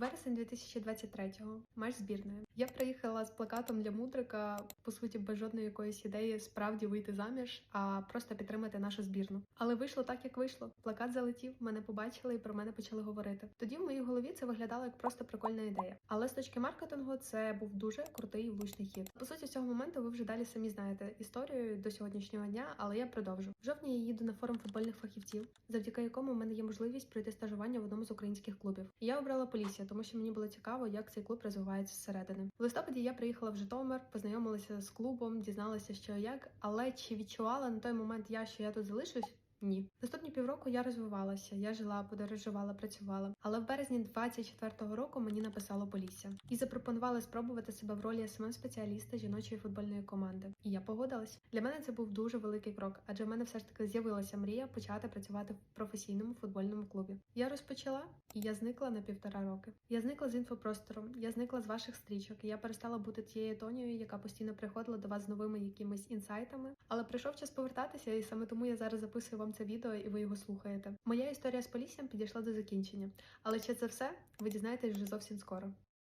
Вересень 2023-го. Матч збірної. Я приїхала з плакатом для мудрика, по суті, без жодної якоїсь ідеї справді вийти заміж, а просто підтримати нашу збірну. Але вийшло так, як вийшло. Плакат залетів, мене побачили і про мене почали говорити. Тоді в моїй голові це виглядало як просто прикольна ідея. Але з точки маркетингу це був дуже крутий і влучний хід. По суті, з цього моменту ви вже далі самі знаєте історію до сьогоднішнього дня, але я продовжу. В жовтні я їду на форум футбольних фахівців, завдяки якому в мене є можливість пройти стажування в одному з українських клубів. Я обрала Полісся, тому що мені було цікаво, як цей клуб розвивається зсередини. В листопаді я приїхала в Житомир, познайомилася з клубом, дізналася, що як, але чи відчувала на той момент я, що я тут залишусь? Ні, наступні півроку я розвивалася, я жила, подорожувала, працювала. Але в березні 24-го року мені написало Полісся і запропонували спробувати себе в ролі см спеціаліста жіночої футбольної команди. І я погодилась. Для мене це був дуже великий крок, адже в мене все ж таки з'явилася мрія почати працювати в професійному футбольному клубі. Я розпочала і я зникла на півтора роки. Я зникла з інфопростору, я зникла з ваших стрічок. і Я перестала бути тією Тонією, яка постійно приходила до вас з новими якимись інсайтами. Але прийшов час повертатися, і саме тому я зараз записую вам це відео, і ви його слухаєте. Моя історія з Поліссям підійшла до закінчення, але чи це все ви дізнаєтесь вже зовсім скоро.